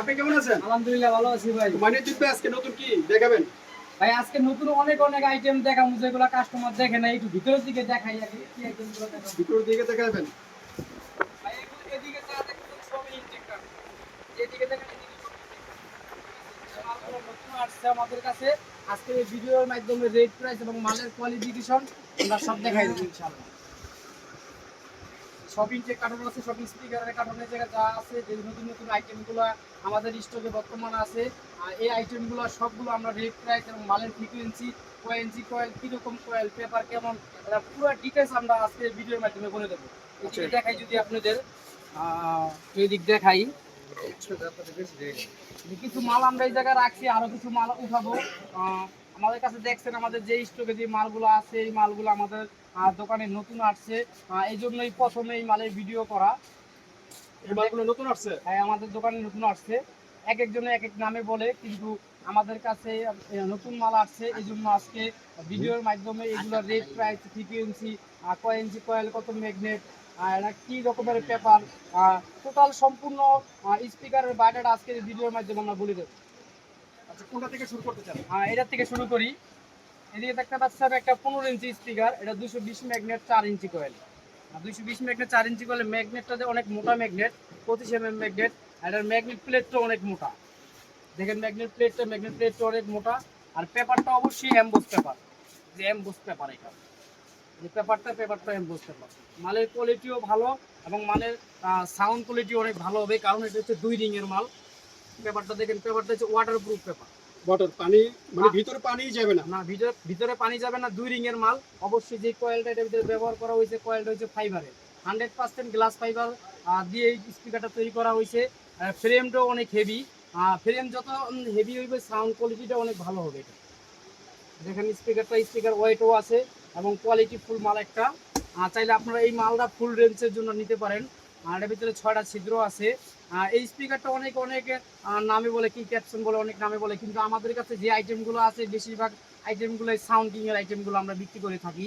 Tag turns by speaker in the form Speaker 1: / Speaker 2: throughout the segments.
Speaker 1: আপনি কেমন আছেন?
Speaker 2: আলহামদুলিল্লাহ ভালো আছি ভাই।
Speaker 1: মানে জিতবে আজকে নতুন কি দেখাবেন?
Speaker 2: ভাই আজকে নতুন অনেক অনেক আইটেম দেখাবো যেগুলো কাস্টমার দেখে না একটু ভিতরের দিকে দেখাই আগে কি আইটেম দেখাবো?
Speaker 1: ভিতর দিকে দেখাবেন?
Speaker 2: ভাই এগুলো এদিকে যা দেখছেন সবই ইনটেক যেদিকে দেখেন এদিকে সব intake। মালগুলো নতুন আসছে আমাদের কাছে আজকে এই ভিডিওর মাধ্যমে রেট প্রাইস এবং মালের কোয়ালিফিকেশন আমরা সব দেখাই দেবো ইনশাআল্লাহ। সব যে কার্টন আছে শপিং স্পিকারের কার্টনের জায়গা যা আছে যে নতুন নতুন আইটেমগুলো আমাদের স্টকে বর্তমান আছে এই আইটেমগুলো সবগুলো আমরা রেট প্রাইস এবং মালের ফ্রিকোয়েন্সি কোয়েন্সি কয়েল কীরকম কয়েল পেপার কেমন এটা পুরো ডিটেলস আমরা আজকে ভিডিওর মাধ্যমে বলে দেবো। দেখাই যদি আপনাদের এদিক দেখাই। কিছু মাল আমরা এই জায়গায় রাখছি আরও কিছু মাল উঠাবো। আমাদের কাছে দেখছেন আমাদের যে স্টকে যে মালগুলো আছে এই মালগুলো আমাদের দোকানে নতুন আসছে। এই জন্যই প্রথমে এই মালের ভিডিও করা।
Speaker 1: এই মালগুলো নতুন আসছে?
Speaker 2: হ্যাঁ আমাদের দোকানে নতুন আসছে। এক একজনে এক এক নামে বলে কিন্তু আমাদের কাছে নতুন মাল আসছে। এই জন্য আজকে ভিডিওর মাধ্যমে এগুলো রেট প্রাইস ফ্রিকুয়েন্সি কয় ইঞ্চি কয়েল কত ম্যাগনেট এটা কি রকমের পেপার টোটাল সম্পূর্ণ স্পিকারের বায়োডাটা আজকে ভিডিওর মাধ্যমে আমরা বলে দেবো।
Speaker 1: আচ্ছা কোনটা থেকে শুরু করতে চান?
Speaker 2: এটার থেকে শুরু করি। এদিকে দেখতে পাচ্ছেন একটা পনেরো ইঞ্চি স্পিকার এটা দুশো বিশ ম্যাগনেট চার ইঞ্চি কয়েল দুশো বিশ ম্যাগনেট চার ইঞ্চি কয়েল ম্যাগনেটটা যে অনেক মোটা ম্যাগনেট পঁচিশ এম এম ম্যাগনেট আর এটার ম্যাগনেট প্লেটটা অনেক মোটা। দেখেন ম্যাগনেট প্লেটটা ম্যাগনেট প্লেটটা অনেক মোটা। আর পেপারটা অবশ্যই এমবোস পেপার যে এমবোস পেপার এটা। যে পেপারটা পেপারটা এমবোস পেপার মালের কোয়ালিটিও ভালো এবং মালের সাউন্ড কোয়ালিটি অনেক ভালো হবে, কারণ এটা হচ্ছে দুই রিংয়ের মাল। পেপারটা দেখেন পেপারটা হচ্ছে ওয়াটার প্রুফ পেপার
Speaker 1: ওয়াটার পানি মানে ভিতরে পানি যাবে না।
Speaker 2: না ভিতরে ভিতরে পানি যাবে না দুই রিং এর মাল। অবশ্যই যে কয়েলটা এটার ভিতরে ব্যবহার করা হয়েছে কয়েলটা হচ্ছে ফাইবারের হান্ড্রেড পার্সেন্ট গ্লাস ফাইবার দিয়ে এই স্পিকারটা তৈরি করা হয়েছে। ফ্রেমটাও অনেক হেভি ফ্রেম যত হেভি হইবে সাউন্ড কোয়ালিটিটা অনেক ভালো হবে এটা। দেখেন স্পিকারটা স্পিকার ওয়েটও আছে এবং কোয়ালিটি ফুল মাল একটা। চাইলে আপনারা এই মালটা ফুল রেঞ্জের জন্য নিতে পারেন। আর এর ভিতরে ছয়টা ছিদ্র আছে। এই স্পিকারটা অনেক অনেক নামে বলে কি ক্যাপশন বলে অনেক নামে বলে। কিন্তু আমাদের কাছে যে আইটেমগুলো আছে বেশিরভাগ আইটেমগুলো সাউন্ডিং এর আইটেমগুলো আমরা বিক্রি করে থাকি।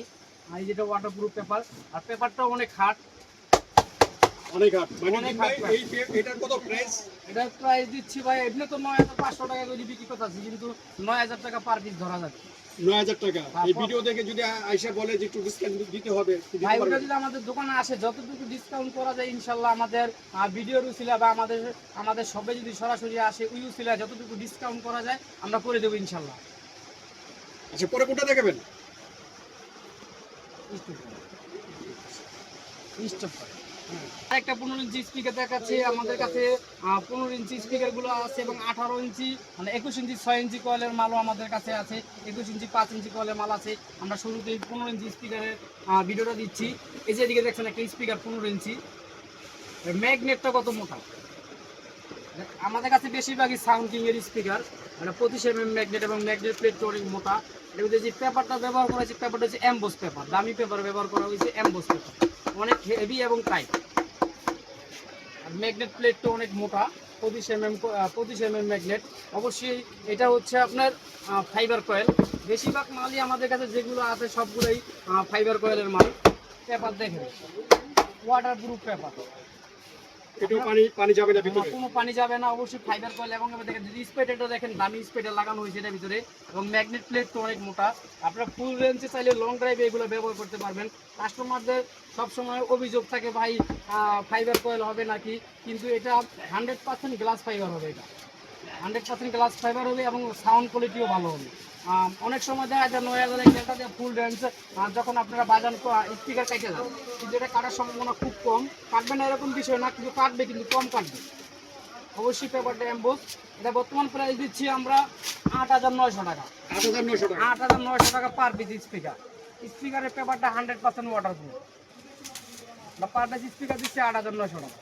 Speaker 2: আর এই যেটা ওয়াটারপ্রুফ পেপার আর পেপারটাও অনেক হার্ড
Speaker 1: অনেক হাট মানে এটার কত প্রাইস
Speaker 2: এটার প্রাইস দিচ্ছি ভাই এমনি তো নয় হাজার পাঁচশো টাকা করে বিক্রি করতে আছে কিন্তু নয় হাজার টাকা পার পিস ধরা যাচ্ছে।
Speaker 1: নয় হাজার টাকা।
Speaker 2: হ্যাঁ,
Speaker 1: এই ভিডিও দেখে যদি আইসা বলে যে একটু ডিসকাউন্ট দিতে হবে
Speaker 2: ভাই ওটা যদি আমাদের দোকানে আসে যতটুকু ডিসকাউন্ট করা যায় ইনশাল্লাহ আমাদের ভিডিওর উচিলা বা আমাদের আমাদের সবে যদি সরাসরি আসে ওই উচিলা যতটুকু ডিসকাউন্ট করা যায় আমরা করে দেবো ইনশাল্লাহ।
Speaker 1: আচ্ছা পরে কোনটা দেখাবেন?
Speaker 2: স্টপ করে একটা পনেরো ইঞ্চি স্পিকার দেখাচ্ছে আমাদের কাছে পনেরো ইঞ্চি স্পিকারগুলো আছে এবং আঠারো ইঞ্চি মানে একুশ ইঞ্চি, ছয় ইঞ্চি কয়েলের মালও আমাদের কাছে আছে, একুশ ইঞ্চি, পাঁচ ইঞ্চি কয়েলের মাল আছে। আমরা শুরুতে পনেরো ইঞ্চি স্পিকারের ভিডিওটা দিচ্ছি। এই যে এদিকে দেখছেন একটা স্পিকার পনেরো ইঞ্চি। ম্যাগনেটটা কত মোটা? আমাদের কাছে বেশিরভাগই সাউন্ডিং এর স্পিকার মানে পঁচিশ এম এম ম্যাগনেট এবং ম্যাগনেট প্লেট অনেক মোটা। মধ্যে যে পেপারটা ব্যবহার করা হয়েছে, পেপারটা হচ্ছে অ্যাম্বোস পেপার, দামি পেপার ব্যবহার করা হয়েছে অ্যাম্বোস পেপার। অনেক হেভি এবং টাইট আর ম্যাগনেট প্লেটটা অনেক মোটা, পঁচিশ এম এম পঁচিশ এম এম ম্যাগনেট। অবশ্যই এটা হচ্ছে আপনার ফাইবার কয়েল বেশিরভাগ মালই আমাদের কাছে যেগুলো আছে সবগুলোই ফাইবার কয়েলের মাল। পেপার দেখেন ওয়াটার প্রুফ পেপার।
Speaker 1: একটু পানি পানি যাবে না ভিতরে?
Speaker 2: কোনো পানি যাবে না, অবশ্যই ফাইবার কয়েল এবং দেখেন, যদি এটা দেখেন, দামি স্পেট লাগানো হয়েছে এটার ভিতরে, এবং ম্যাগনেট প্লেট তো অনেক মোটা। আপনারা ফুল রেঞ্জে চাইলে লং ড্রাইভে এগুলো ব্যবহার করতে পারবেন। কাস্টমারদের সবসময় অভিযোগ থাকে, ভাই ফাইবার কয়েল হবে নাকি? কিন্তু এটা হান্ড্রেড পার্সেন্ট গ্লাস ফাইবার হবে এটা। হান্ড্রেড পার্সেন্ট গ্লাস ফাইবার হবে এবং সাউন্ড কোয়ালিটিও ভালো হবে। অনেক সময় দেখা যায় নয় হাজার একটা দিয়ে ফুল রেঞ্জ যখন আপনারা বাজান স্পিকার কেটে যান কিন্তু এটা কাটার সম্ভাবনা খুব কম। কাটবে না এরকম বিষয় না কিন্তু কাটবে কিন্তু কম কাটবে। অবশ্যই পেপারটা এম্বোস এটা বর্তমান প্রাইস দিচ্ছি আমরা আট হাজার নয়শো টাকা।
Speaker 1: আট হাজার নয়শো টাকা।
Speaker 2: আট হাজার নয়শো টাকা পার পিস স্পিকার স্পিকারের পেপারটা হান্ড্রেড পার্সেন্ট ওয়াটার প্রুফ বা পার পিস স্পিকার দিচ্ছি আট হাজার নয়শো টাকা।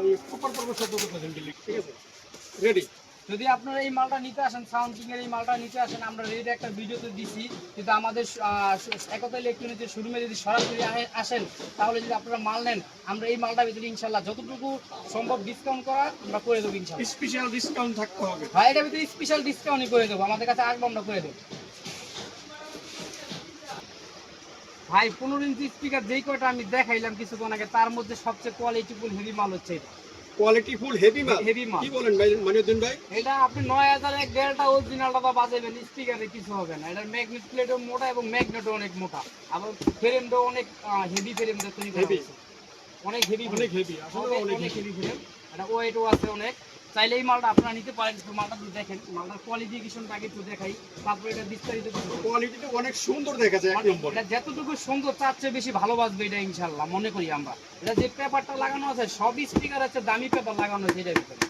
Speaker 1: আমি প্রপার পর্ব শব্দ করতেছেন ঠিক আছে রেডি
Speaker 2: যদি আপনারা এই মালটা নিতে আসেন সাউন্ডিং এর এই মালটা নিতে আসেন আমরা রেডি একটা ভিডিওতে দিছি। কিন্তু আমাদের একতা ইলেকট্রনিক্সের শোরুমে যদি সরাসরি আসেন তাহলে যদি আপনারা মাল নেন আমরা এই মালটা ভিতরে ইনশাল্লাহ যতটুকু সম্ভব ডিসকাউন্ট করা আমরা করে দেবো ইনশাল্লাহ।
Speaker 1: স্পেশাল ডিসকাউন্ট থাকতে হবে।
Speaker 2: ভাই এটার ভিতরে স্পেশাল ডিসকাউন্টই করে দেবো। আমাদের কাছে আসব আমরা করে দেবো। ভাই পনেরো ইঞ্চি স্পিকার যেই কয়টা আমি দেখাইলাম কিছুক্ষণ আগে তার মধ্যে সবচেয়ে কোয়ালিটিফুল হেভি মাল হচ্ছে এটা।
Speaker 1: কোয়ালিটি ফুল হেভি মাল?
Speaker 2: হেভি মাল।
Speaker 1: কি বলেন ভাই মানিউদ্দিন ভাই?
Speaker 2: এটা আপনি নয় হাজার এক দেড়টা অরিজিনালটা বা বাজাবেন স্পিকারে কিছু হবে না। ম্যাগনেট প্লেটও মোটা এবং ম্যাগনেটও অনেক মোটা। আবার অনেক হেভি ফ্রেম তৈরি করা হয়েছে। অনেক হেভি
Speaker 1: অনেক হেভি আসলে
Speaker 2: অনেক
Speaker 1: অনেক
Speaker 2: অনেক
Speaker 1: heavy।
Speaker 2: হেভি ফ্রেম এটা ওয়েটও আছে অনেক। চাইলে এই মালটা আপনারা নিতে পারেন একটু মালটা একটু দেখেন। মালটার কোয়ালিফিকেশনটা আগে একটু দেখাই তারপরে এটা বিস্তারিত।
Speaker 1: কোয়ালিটিটা অনেক সুন্দর দেখা যায় এক নম্বর।
Speaker 2: এটা যতটুকু সুন্দর তার চেয়ে বেশি ভালোবাসবে এটা ইনশাল্লাহ মনে করি আমরা। এটা যে পেপারটা লাগানো আছে সব স্পিকার আছে দামি পেপার লাগানো হয়েছে এটার ভিতরে।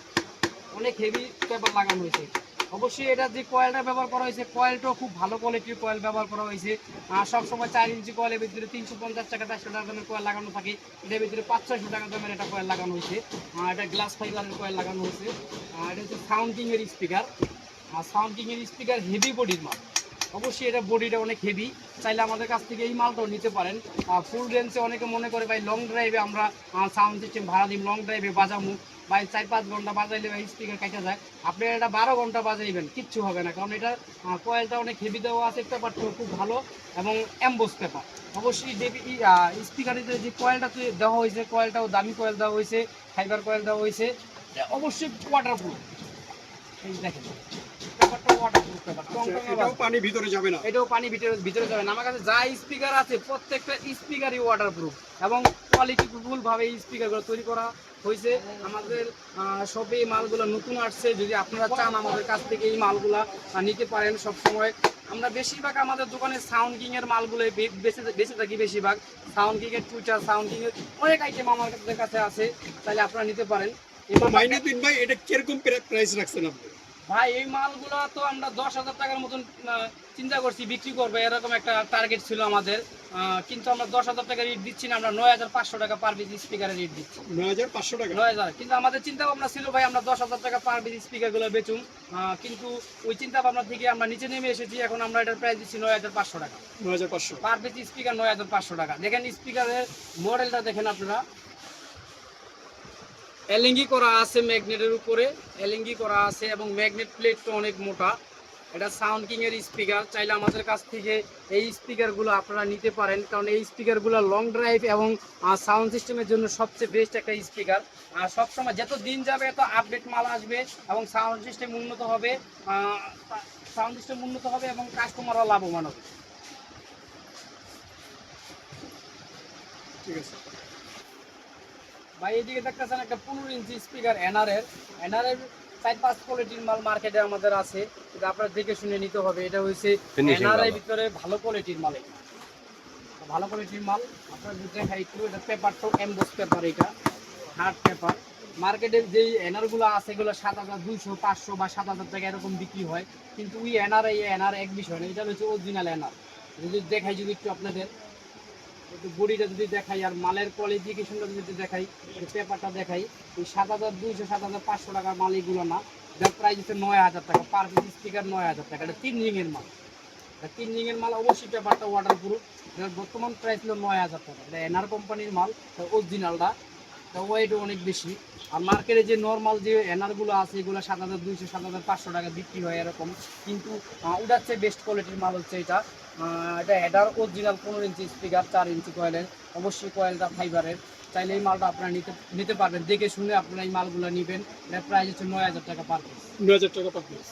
Speaker 2: অনেক হেভি পেপার লাগানো হয়েছে। অবশ্যই এটা যে কয়েলটা ব্যবহার করা হয়েছে কয়েলটাও খুব ভালো কোয়ালিটির কয়েল ব্যবহার করা হয়েছে। সবসময় চার ইঞ্চি কয়েলের ভিতরে তিনশো পঞ্চাশ টাকা, চারশো টাকা দামের কয়েল লাগানো থাকে। এটার ভিতরে পাঁচ ছয়শো টাকা দামের একটা কয়েল লাগানো হয়েছে। এটা গ্লাস ফাইবারের কয়েল লাগানো হয়েছে। এটা হচ্ছে সাউন্ডিং এর স্পিকার আর সাউন্ডিং এর স্পিকার হেভি বডির মাল। অবশ্যই এটা বডিটা অনেক হেভি চাইলে আমাদের কাছ থেকে এই মালটাও নিতে পারেন। ফুল রেঞ্জে অনেকে মনে করে, ভাই লং ড্রাইভে আমরা সাউন্ড সিস্টেম ভাড়া দিই লং ড্রাইভে বাজামু ভাই, চার পাঁচ ঘণ্টা বাজাইলে ভাই স্পিকার কাটা যায়। আপনি এটা বারো ঘণ্টা বাজাইবেন কিচ্ছু হবে না, কারণ এটা কয়েলটা অনেক হেভি দেওয়া আছে পেপারটাও খুব ভালো, এবং অ্যাম্বোস পেপার অবশ্যই যে স্পিকারের যে কয়েলটা দেওয়া হয়েছে কয়েলটাও দামি কয়েল দেওয়া হয়েছে ফাইবার কয়েল দেওয়া হয়েছে অবশ্যই ওয়াটারপ্রুফ এই দেখেন। পেপারটা ওয়াটারপ্রুফ পেপার
Speaker 1: এটাও পানি ভিতরে যাবে না।
Speaker 2: এটাও পানি ভিতরে ভিতরে যাবে না। আমার কাছে যা স্পিকার আছে প্রত্যেকটা স্পিকারই ওয়াটারপ্রুফ এবং এই স্পিকারগুলো তৈরি করা হয়েছে। আমাদের শপে এই মালগুলো নতুন আসছে। যদি আপনারা চান আমাদের কাছ থেকে এই মালগুলা নিতে পারেন সব সময় আমরা বেশিরভাগ আমাদের দোকানে সাউন্ড কিং এর মালগুলো বেঁচে বেঁচে থাকি বেশিরভাগ। সাউন্ড কিং এর টুইটার সাউন্ড কিং এর অনেক আইটেম আমাদের কাছে আছে। তাহলে আপনারা নিতে পারেন।
Speaker 1: মাইনুদ্দিন ভাই এটা কীরকম প্রাইস রাখছেন আপনি?
Speaker 2: ভাই এই মালগুলো তো আমরা দশ হাজার টাকার মতন চিন্তা করছি বিক্রি করব এরকম একটা টার্গেট ছিল আমাদের। কিন্তু আমরা দশ হাজার টাকা রেট দিচ্ছি না আমরা নয় হাজার পাঁচশো টাকা পার পিস স্পিকারের রেট দিচ্ছি।
Speaker 1: নয় হাজার পাঁচশো টাকা?
Speaker 2: নয় হাজার। কিন্তু আমাদের চিন্তা ভাবনা ছিল ভাই আমরা দশ হাজার টাকা পার পিস স্পিকারগুলো বেচুম। কিন্তু ওই চিন্তা ভাবনা থেকে আমরা নিচে নেমে এসেছি এখন আমরা এটার প্রাইস দিচ্ছি নয় হাজার পাঁচশো টাকা।
Speaker 1: নয় হাজার পাঁচশো।
Speaker 2: পার পিস স্পিকার নয় হাজার পাঁচশো টাকা। দেখেন স্পিকারের মডেলটা দেখেন আপনারা। এলিঙ্গি করা আছে ম্যাগনেটের উপরে, এলিঙ্গি করা আছে এবং ম্যাগনেট প্লেটটা অনেক মোটা। এটা সাউন্ড কিং এর স্পিকার চাইলে আমাদের কাছ থেকে এই স্পিকারগুলো আপনারা নিতে পারেন, কারণ এই স্পিকারগুলো লং ড্রাইভ এবং সাউন্ড সিস্টেমের জন্য সবচেয়ে বেস্ট একটা স্পিকার আর সবসময় যত দিন যাবে, এত আপডেট মাল আসবে এবং সাউন্ড সিস্টেম উন্নত হবে সাউন্ড সিস্টেম উন্নত হবে এবং কাস্টমাররা লাভবান হবে।
Speaker 1: ঠিক আছে।
Speaker 2: ভাই এদিকে দেখতেছেন একটা পনেরো ইঞ্চি স্পিকার এনআর এর। এনআর এর চার পাঁচ কোয়ালিটির মাল মার্কেটে আমাদের আছে। এটা আপনার দেখে শুনে নিতে হবে। এটা হচ্ছে
Speaker 3: Finishing
Speaker 2: এনআর এর ভিতরে ভালো কোয়ালিটির মাল ভালো কোয়ালিটির মাল আপনার দেখাই একটু এটা পেপার তো এমবোস পেপার এটা। হার্ড পেপার মার্কেটের যেই এনআরগুলো আছে এগুলো সাত হাজার দুইশো পাঁচশো বা সাত হাজার টাকা এরকম বিক্রি হয়। কিন্তু ওই এনআর এই এনআর এক বিষয় না এটা হচ্ছে অরিজিনাল এনআর যদি দেখাই যদি একটু আপনাদের। একটু বডিটা যদি দেখাই আর মালের কোয়ালিফিকেশনটা যদি দেখাই পেপারটা দেখাই ওই সাত হাজার দুইশো, সাত হাজার পাঁচশো টাকার মাল এগুলো না। যার প্রাইস হচ্ছে নয় হাজার টাকা পার পিস স্পিকার নয় হাজার টাকা। এটা তিন রিংয়ের মাল। তিন রিংয়ের মাল, অবশ্যই পেপারটা ওয়াটার প্রুফ এটার বর্তমান প্রাইস হলো নয় হাজার টাকা। এটা এনআর কোম্পানির মাল অরিজিনালটা তা ওয়েটও অনেক বেশি। আর মার্কেটে যে নর্মাল যে এনারগুলো আছে, এগুলো সাত হাজার দুইশো, সাত হাজার পাঁচশো টাকা বিক্রি হয় এরকম। কিন্তু ওটার চেয়ে বেস্ট কোয়ালিটির মাল হচ্ছে এটা। এটা হেডার অরিজিনাল পনেরো ইঞ্চি স্পিকার চার ইঞ্চি কয়েলের অবশ্যই কয়েলটা ফাইবারের চাইলে এই মালটা আপনারা নিতে নিতে পারবেন। দেখে শুনে আপনারা এই মালগুলো নেবেন। এটা প্রাইস হচ্ছে নয় হাজার টাকা পার পিস
Speaker 1: নয় হাজার টাকা পার পিস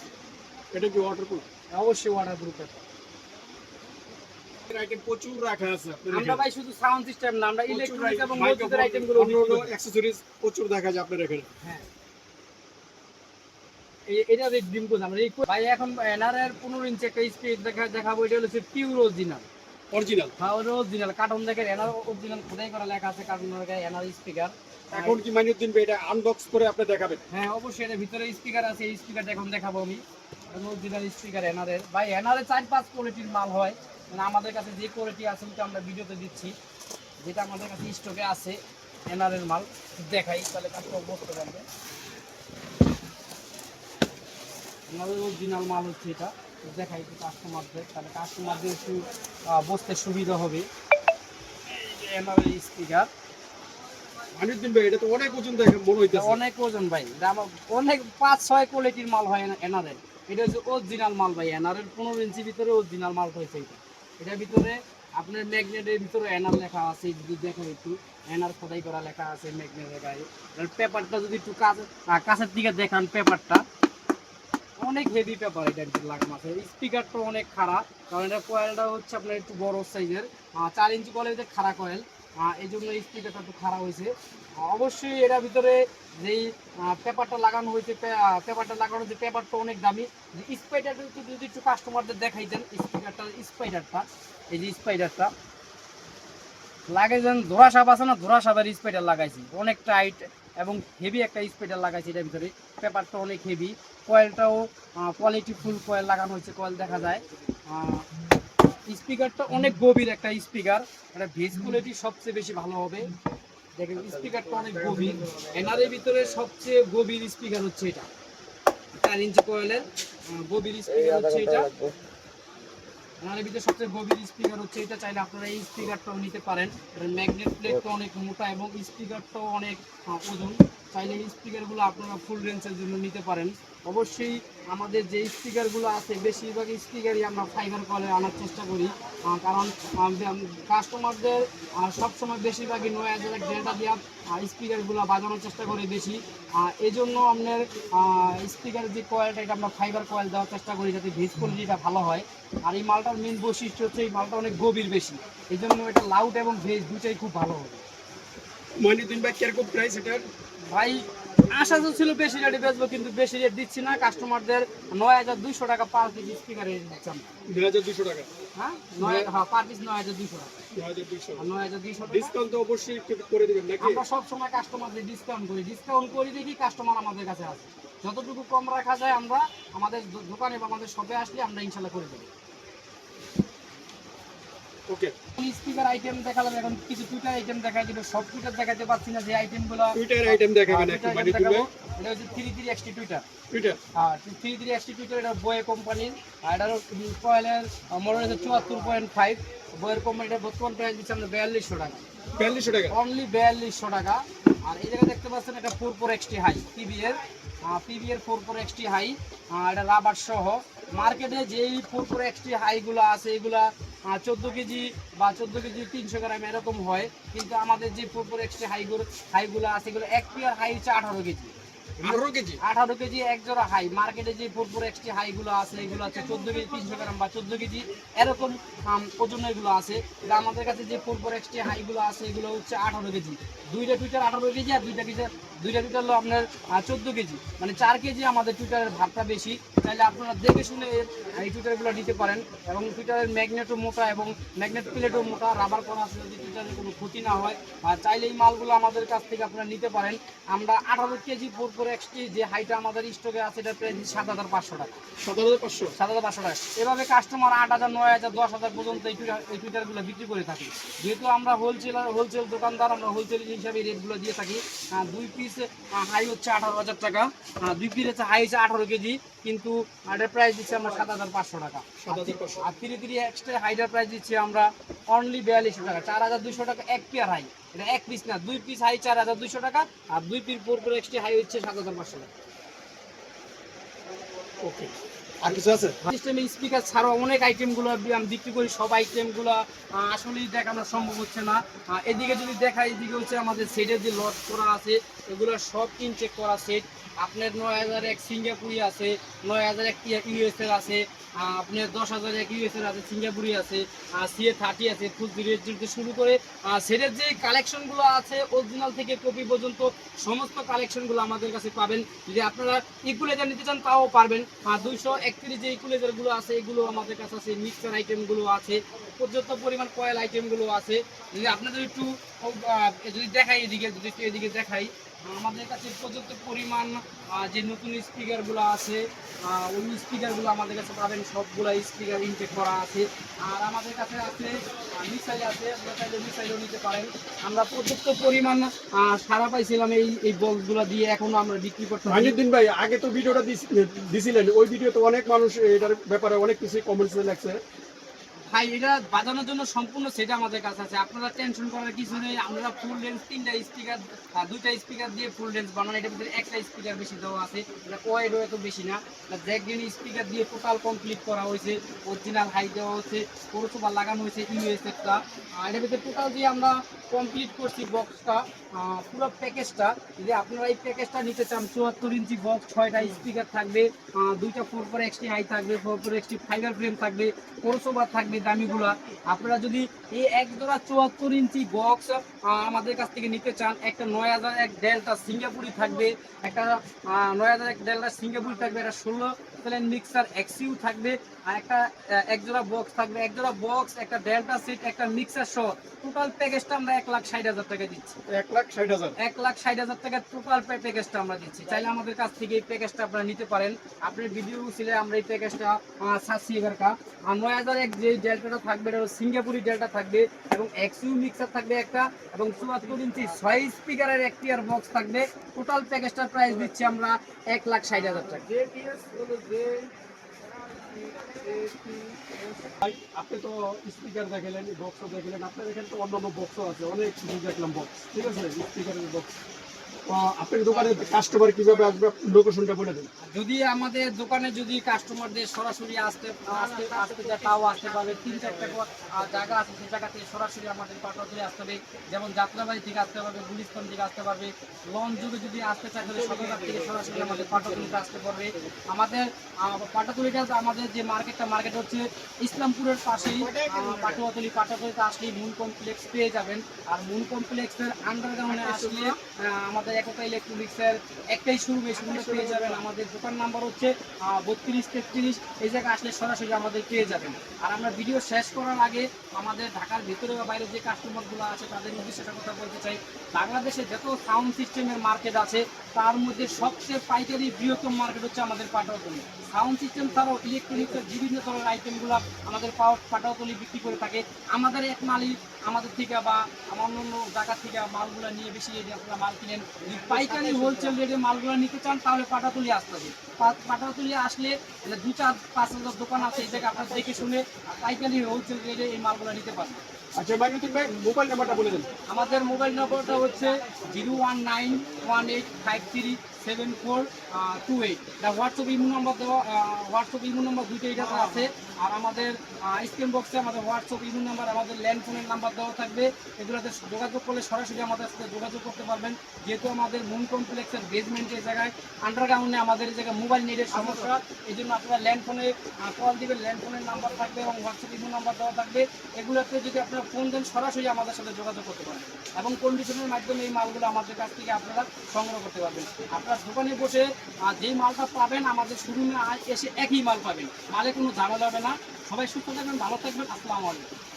Speaker 1: এটা কি ওয়াটারপ্রুফ
Speaker 2: অবশ্যই ওয়াটার প্রুফের
Speaker 1: আইটেম প্রচুর রাখা আছে
Speaker 2: আমরা ভাই শুধু সাউন্ড সিস্টেম না আমরা
Speaker 1: প্রচুর
Speaker 2: ইলেকট্রনিক এবং মসজিদের আইটেমগুলো
Speaker 1: অন্যান্য accessories প্রচুর দেখা যায় আপনার এখানে।
Speaker 2: হ্যাঁ। এটা ডিম কোজ আমরা ভাই এখন এনআর এর পনেরো ইঞ্চি একটা স্পিড দেখা দেখাবো এটা হচ্ছে পিওর অরিজিনাল
Speaker 1: অরিজিনাল
Speaker 2: হ্যাঁ অরিজিনাল কার্টুন দেখেন এনআর অরিজিনাল খোদাই করা লেখা আছে কার্টুন এনআর স্পিকার
Speaker 1: এখন কি মাইনুদ্দিন ভাই এটা আনবক্স করে আপনি দেখাবেন?
Speaker 2: হ্যাঁ অবশ্যই এর ভিতরে স্পিকার আছে এই স্পিকারটা এখন দেখাবো আমি। অরিজিনাল স্পিকার এনআর এর ভাই এনআর এর চার পাঁচ কোয়ালিটির মাল হয়। মানে আমাদের কাছে যে কোয়ালিটি আছে ওটা আমরা ভিডিওতে দিচ্ছি। যেটা আমাদের কাছে স্টকে আছে এনআর এর মাল। দেখাই তাহলে কাস্টমার বুঝতে পারবে আমাদের অরিজিনাল মাল হচ্ছে এটা? দেখাই কাস্টমারদের তাহলে কাস্টমারদের একটু বসতে সুবিধা হবে। স্পিকার
Speaker 1: ভাই এটা তো অনেক ওজন দেখে মনে হইতেছে।
Speaker 2: অনেক ওজন ভাই। আমার অনেক পাঁচ ছয় কোয়ালিটির মাল হয় এটা হচ্ছে অরিজিনাল মাল ভাই। এনারের পনেরো ইঞ্চি ভিতরে অরিজিনাল মাল হয়েছে এটা। এটার ভিতরে আপনার ম্যাগনেটের ভিতরে এনার লেখা আছে। যদি দেখেন একটু এনার খোদাই করা লেখা আছে ম্যাগনেটের গায়ে। পেপারটা যদি একটু কাছে কাছের দিকে দেখান পেপারটা অনেক হেভি পেপার এটা ভিতরে লাগানো আছে স্পিকারটা অনেক খারাপ, কারণ এটা কয়েলটা হচ্ছে আপনার একটু বড় সাইজের চার ইঞ্চি কয়েলের ভিতরে খারাপ কয়েল এই জন্য স্পিকারটা একটু খারাপ হয়েছে। অবশ্যই এটার ভিতরে যেই পেপারটা লাগানো হয়েছে পেপারটা লাগানো হয়েছে পেপারটা অনেক দামি। যে স্পাইডারটা একটু, যদি একটু কাস্টমারদের দেখাইতেন স্পিকারটা স্পাইডারটা এই যে স্পাইডারটা লাগাইছেন ধোরা সাপ আছে না ধোরা সাপের স্পাইডার লাগাইছি। অনেক টাইট এবং হেভি একটা স্পাইডার লাগাইছি এটার ভিতরে। পেপারটা অনেক হেভি কয়েলটাও কোয়ালিটি ফুল কয়েল লাগানো হয়েছে, কয়েল দেখা যায়। স্পিকারটা অনেক গভীর একটা স্পিকার এটা ভেজ কোয়ালিটি সবচেয়ে বেশি ভালো হবে। দেখেন স্পিকারটা অনেক গভীর। এনারের ভিতরে সবচেয়ে গভীর স্পিকার হচ্ছে এটা। চার ইঞ্চি কয়েলের গভীর স্পিকার হচ্ছে এটা। এনারের ভিতরে সবচেয়ে গভীর স্পিকার হচ্ছে এটা। চাইলে আপনারা এই স্পিকারটাও নিতে পারেন। ম্যাগনেট প্লেটটা অনেক মোটা এবং স্পিকারটাও অনেক ওজন। চাইলে এই স্পিকারগুলো আপনারা ফুল রেঞ্জের জন্য নিতে পারেন। অবশ্যই আমাদের যে স্পিকারগুলো আছে বেশিরভাগ স্পিকারই আমরা ফাইবার কলে আনার চেষ্টা করি। কারণ কাস্টমারদের সবসময় বেশিরভাগই নয় হাজার ডেল্টা দিয়া স্পিকারগুলো বাজানোর চেষ্টা করি বেশি। এই জন্য আপনার স্পিকার যে কয়েলটা এটা আমরা ফাইবার কয়েল দেওয়ার চেষ্টা করি যাতে ভেজ কোয়ালিটিটা ভালো হয়। আর এই মালটার মেন বৈশিষ্ট্য হচ্ছে এই মালটা অনেক গভীর বেশি। এই জন্য এটা লাউড এবং ভেজ দুটাই খুব ভালো হবে।
Speaker 1: মহিনুদ্দিন ভাই কীরকম প্রাইস এটার?
Speaker 2: ভাই আশা তো ছিল বেশি রেটে বেচবো কিন্তু বেশি রেট দিচ্ছি না। কাস্টমারদের নয় হাজার দুইশো টাকা পার পিস স্পিকারে দিচ্ছি আমরা।
Speaker 1: দুই হাজার দুশো টাকা?
Speaker 2: হ্যাঁ? নয় হ্যাঁ পার পিস নয় হাজার দুইশো টাকা।
Speaker 1: দুই হাজার দুশো
Speaker 2: আর নয় হাজার দুইশো
Speaker 1: ডিসকাউন্ট তো অবশ্যই করে দেবেন নাকি?
Speaker 2: আমরা সব কাস্টমারদের ডিসকাউন্ট করি। ডিসকাউন্ট করি দেখি কাস্টমার আমাদের কাছে আসে যতটুকু কম রাখা যায় আমরা আমাদের দোকানে বা আমাদের শপে আসলে আমরা ইনশাল্লাহ করে দেবো।
Speaker 1: ওকে
Speaker 2: স্পিকার আইটেম দেখালাম এখন কিছু টুইটার আইটেম দেখাই দিব সব টুইটার দেখাতে পারছি না যে আইটেমগুলো
Speaker 1: টুইটার আইটেম দেখাবেন একটু মানে তুলে
Speaker 2: এটা হচ্ছে three three X T tweeter
Speaker 1: tweeter
Speaker 2: হ্যাঁ three three X T tweeter এটা বয়ে কোম্পানির আর এটার কয়েলের মডেল হচ্ছে চুয়াত্তর পয়েন্ট ফাইভ বইয়ের কোম্পানিটা বর্তমান প্রাইস দিচ্ছে আমরা বিয়াল্লিশশো টাকা।
Speaker 1: বিয়াল্লিশশো টাকা?
Speaker 2: অনলি বিয়াল্লিশশো টাকা। আর এই জায়গায় দেখতে পাচ্ছেন এটা four four X T high P B এর। Four four X T high এটা রাবার সহ। মার্কেটে যেই ফোর ফোর এক্সটি হাইগুলো আছে এগুলা চোদ্দ কেজি বা চোদ্দ কেজি তিনশো গ্রাম এরকম হয়। কিন্তু আমাদের যে ফোর ফোর এক্সটি হাইগুলো হাইগুলো আছে এগুলো এক পেয়ার হাই হচ্ছে আঠারো কেজি।
Speaker 1: আঠারো কেজি?
Speaker 2: আঠারো কেজি এক জোড়া হাই মার্কেটে যে ফোর ফোর এক্সটি হাইগুলো আছে এগুলো আছে চোদ্দ কেজি তিনশো গ্রাম বা চোদ্দ কেজি। এরকম আম, ওজনের এগুলো আছে। আমাদের কাছে যে ফোর ফোর এক্সটি হাইগুলো আছে এগুলো হচ্ছে আঠারো কেজি। দুইটা টুইটার আঠারো কেজি আর দুইটা টুইটার দুইটা টুইটার হলো আপনার চোদ্দ কেজি। মানে চার কেজি আমাদের টুইটারের ভাগটা বেশি। চাইলে আপনারা দেখে শুনে এই টুইটারগুলো নিতে পারেন। এবং টুইটারের ম্যাগনেটও মোটা এবং ম্যাগনেট প্লেটও মোটা রাবার করা আছে যদি টুইটারের কোনো ক্ষতি না হয়। আর চাইলে এই মালগুলো আমাদের কাছ থেকে আপনারা নিতে পারেন। আমরা আঠারো কেজি ফোর ফোর এক্সটি যে হাইটা আমাদের স্টকে আছে এটা প্রায় সাত হাজার পাঁচশো টাকা।
Speaker 1: সাত হাজার পাঁচশো?
Speaker 2: সাত হাজার পাঁচশো টাকা। এভাবে কাস্টমার আট হাজার নয় হাজার দশ হাজার পর্যন্ত এই টুইটার এই টুইটারগুলো বিক্রি করে থাকি। যেহেতু আমরা হোলসেলার হোলসেল দোকানদার আমরা হোলসেল হিসাবে রেটগুলো দিয়ে থাকি। দুই পিস হাই হচ্ছে আঠারো হাজার টাকা। দুই পিস হচ্ছে হাই হচ্ছে আঠারো কেজি। কিন্তু এটার প্রাইস দিচ্ছি আমরা সাত হাজার পাঁচশো টাকা। আর থ্রি থ্রি এক্সট্রা হাইটার প্রাইস দিচ্ছি আমরা অনলি বিয়াল্লিশশো টাকা। চার হাজার দুইশো টাকা এক পেয়ার হাই এটা এক পিস না দুই পিস হাই চার হাজার দুইশো টাকা আর দুই piece four four extra high হচ্ছে সাত হাজার পাঁচশো টাকা।
Speaker 1: ওকে আর কিছু আছে?
Speaker 2: সিস্টেমে স্পিকার ছাড়াও অনেক আইটেমগুলো আমি বিক্রি করি সব আইটেমগুলো আসলেই দেখানো সম্ভব হচ্ছে না। এদিকে যদি দেখা এদিকে হচ্ছে আমাদের সেটের যে লট করা আছে এগুলো সব ইনচেক করা সেট আপনার নয় হাজার এক সিঙ্গাপুরি আছে, নয় হাজার এক ইউএসএর আছে আপনার দশ হাজার এক ইউএসএর আছে, সিঙ্গাপুরি আছে সিএ থার্টি আছে ফুল জিরো থেকে শুরু করে সেটের যে কালেকশনগুলো আছে অরিজিনাল থেকে কপি পর্যন্ত সমস্ত কালেকশনগুলো আমাদের কাছে পাবেন। যদি আপনারা ইকুলেজার নিতে চান, তাও পারবেন। দুইশো একত্রিশ যে ইকুলেজারগুলো আছে, এগুলো আমাদের কাছে আছে মিক্সার আইটেমগুলো আছে, পর্যাপ্ত পরিমাণ কয়েল আইটেমগুলো আছে। যদি আপনাদের একটু যদি দেখাই এদিকে, যদি একটু এদিকে দেখাই আমাদের কাছে পর্যাপ্ত পরিমাণ যে নতুন স্পিকারগুলো আছে ওই স্পিকারগুলো আমাদের কাছে পাবেন সবগুলো স্পিকার ইনটেক করা আছে। আর আমাদের কাছে আছে মিসাইল আছে, আপনারা চাইলে মিসাইলও নিতে পারেন। আমরা পর্যাপ্ত পরিমাণ সারা পাইছিলাম এই এই বক্সগুলো দিয়ে এখনও আমরা বিক্রি করতে পারি।
Speaker 1: মহিনুদ্দিন ভাই, আগে তো ভিডিওটা দিছিলেন, ওই ভিডিওতে অনেক মানুষ এটার ব্যাপারে অনেক কিছু কমেন্টস লাগছে
Speaker 2: ভাই, এটা বাজানোর জন্য সম্পূর্ণ সেটা আমাদের কাছে আছে। আপনারা টেনশন করার কিছু নেই, আমরা ফুল রেঞ্জ তিনটা স্পিকার দুইটা স্পিকার দিয়ে ফুল রেঞ্জ বানানো, এটার ভিতরে একটা স্পিকার বেশি দেওয়া আছে, এটা এত বেশি না। দেখবেন স্পিকার দিয়ে টোটাল কমপ্লিট করা হয়েছে অরিজিনাল হাই দেওয়া হয়েছে, পৌরসভা লাগানো হয়েছে, ইউএসএফটা। এটার ভিতরে টোটাল দিয়ে আমরা কমপ্লিট করছি বক্সটা পুরো প্যাকেজটা যদি আপনারা এই প্যাকেজটা নিতে চান চুয়াত্তর ইঞ্চি বক্স ছয়টা স্পিকার থাকবে দুইটা four four X T high থাকবে four four X T fibre frame থাকবে পৌরসভা থাকবে দামিগুলা। আপনারা যদি এই এক জোড়া চুয়াত্তর ইঞ্চি বক্স আমাদের কাছ থেকে নিতে চান একটা নয় হাজার এক ডেলটা সিঙ্গাপুরি থাকবে একটা নয় হাজার এক ডেলটা সিঙ্গাপুরি থাকবে একটা ষোলো প্লেন মিক্সার এক্সিউ থাকবে আর একটা আহ, এক জোড়া বক্স থাকবে এক জোড়া বক্স একটা ডেল্টা সিট একটা মিক্সার সহ। টোটাল প্যাকেজটা আমরা এক লাখ ষাট হাজার টাকা দিচ্ছি।
Speaker 1: এক লাখ ষাট হাজার?
Speaker 2: এক লাখ ষাট হাজার টাকা টোটাল প্যাকেজটা আমরা দিচ্ছি। চাইলে আমাদের কাছ থেকে এই প্যাকেজটা আপনারা নিতে পারেন। আপনার ভিডিও ছিল আমরা এই প্যাকেজটা সাতশি এগার কা। আর নয় হাজার এক যে ডেল্টাটা থাকবে এটা সিঙ্গাপুরি ডেল্টা থাকবে এবং এক্সইউ মিক্সার থাকবে একটা এবং চুয়াত্তর ইঞ্চি ছয় স্পিকারের একটি আর বক্স থাকবে। টোটাল প্যাকেজটার প্রাইস দিচ্ছি আমরা এক লাখ ষাট হাজার টাকা।
Speaker 1: আপনি তো স্পিকার দেখালেন বক্সও দেখালেন, আপনার এখানে তো অন্যান্য বক্সও আছে, অনেক কিছু দেখলাম বক্স ঠিক আছে? স্পিকারের বক্স কাস্টমার কীভাবে বলে দেন।
Speaker 2: যদি আমাদের দোকানে যদি কাস্টমারদের সরাসরি আসতে আসতে আসতে তাও আসতে পারবে। তিন চারটা জায়গা আছে সেই জায়গা থেকে সরাসরি আমাদের পাটুয়াতুলি আসতে হবে। যেমন যাত্রাবাড়ি থেকে আসতে পারবে গুলিস্তান থেকে আসতে পারবে। লঞ্চ যুগে যদি আসতে চায় তাহলে সদরঘাট থেকে সরাসরি আমাদের পাটুয়াতুলিতে আসতে পারবে। আমাদের আহ, আমাদের যে মার্কেটটা মার্কেট হচ্ছে ইসলামপুরের পাশেই পাটুয়াতুলি পাটুয়াতুলিতে আসলেই মুন কমপ্লেক্স পেয়ে যাবেন। আর মুন কমপ্লেক্সের আন্ডারগ্রাউন্ডে আসলে আমাদের একটা ইলেকট্রনিক্সের একটাই শুরু, এই শুরুটা পেয়ে যাবেন। আমাদের দোকান নাম্বার হচ্ছে বত্রিশ তেত্রিশ, এই জায়গায় আসলে সরাসরি আমাদের পেয়ে যাবেন। আর আমরা ভিডিও শেষ করার আগে আমাদের ঢাকার ভিতরে বা বাইরে যে কাস্টমারগুলো আছে, তাদের উদ্দেশ্যে একটা কথা বলতে চাই। বাংলাদেশে যত সাউন্ড সিস্টেমের মার্কেট আছে, তার মধ্যে সবচেয়ে পাইকারি বৃহত্তম মার্কেট হচ্ছে আমাদের পাটাওতলি সাউন্ড সিস্টেম ছাড়াও ইলেকট্রনিক্সের বিভিন্ন ধরনের আইটেমগুলো আমাদের পাটাওতলি বিক্রি করে থাকে। আমাদের এক মালিক আমাদের থেকে বা অন্য অন্য জায়গা থেকে মালগুলো নিয়ে বেশি আপনারা মাল কিনেন। পাইকারি হোলসেল রেটে মালগুলো নিতে চান তাহলে পাটাতুলি আসতে হবে। পাটাতুলি আসলে দু চার পাঁচ হাজার দোকান আছে এই জায়গায় আপনারা দেখে শুনে পাইকারি হোলসেল রেটে এই মালগুলো নিতে পারবেন।
Speaker 1: আচ্ছা ভাই মোবাইল নাম্বারটা বলে দেন।
Speaker 2: আমাদের মোবাইল নম্বরটা হচ্ছে zero one nine one eight five three seven four two eight WhatsApp imo number দেওয়া হোয়াটসঅ্যাপ ইমো নম্বর দুইটাই এটাতে আছে। আর আমাদের স্ক্রিন বক্সে আমাদের হোয়াটসঅ্যাপ ইমো নাম্বার আমাদের ল্যান্ড ফোনের নাম্বার দেওয়া থাকবে। এগুলোতে যোগাযোগ করলে সরাসরি আমাদের সাথে যোগাযোগ করতে পারবেন। যেহেতু আমাদের মুন কমপ্লেক্সের বেসমেন্টের জায়গায় আন্ডারগ্রাউন্ডে আমাদের এই জায়গায় মোবাইল নেটের সমস্যা। এই জন্য আপনারা ল্যান্ড ফোনে কল দিবেন ল্যান্ড ফোনের নাম্বার থাকবে এবং হোয়াটসঅ্যাপ ইমো নাম্বার দেওয়া থাকবে। এগুলোতে যদি আপনারা ফোন দেন, সরাসরি আমাদের সাথে যোগাযোগ করতে পারবেন। এবং কন্ডিশনের মাধ্যমে এই মালগুলো আমাদের কাছ থেকে আপনারা সংগ্রহ করতে পারবেন। আপনার দোকানে বসে যেই মালটা পাবেন, আমাদের শোরুমে এসে একই মাল পাবেন। মালে কোনো ঝামেলা যাবে না। সবাই সুস্থ থাকবেন, ভালো থাকবেন। আসসালামু আলাইকুম।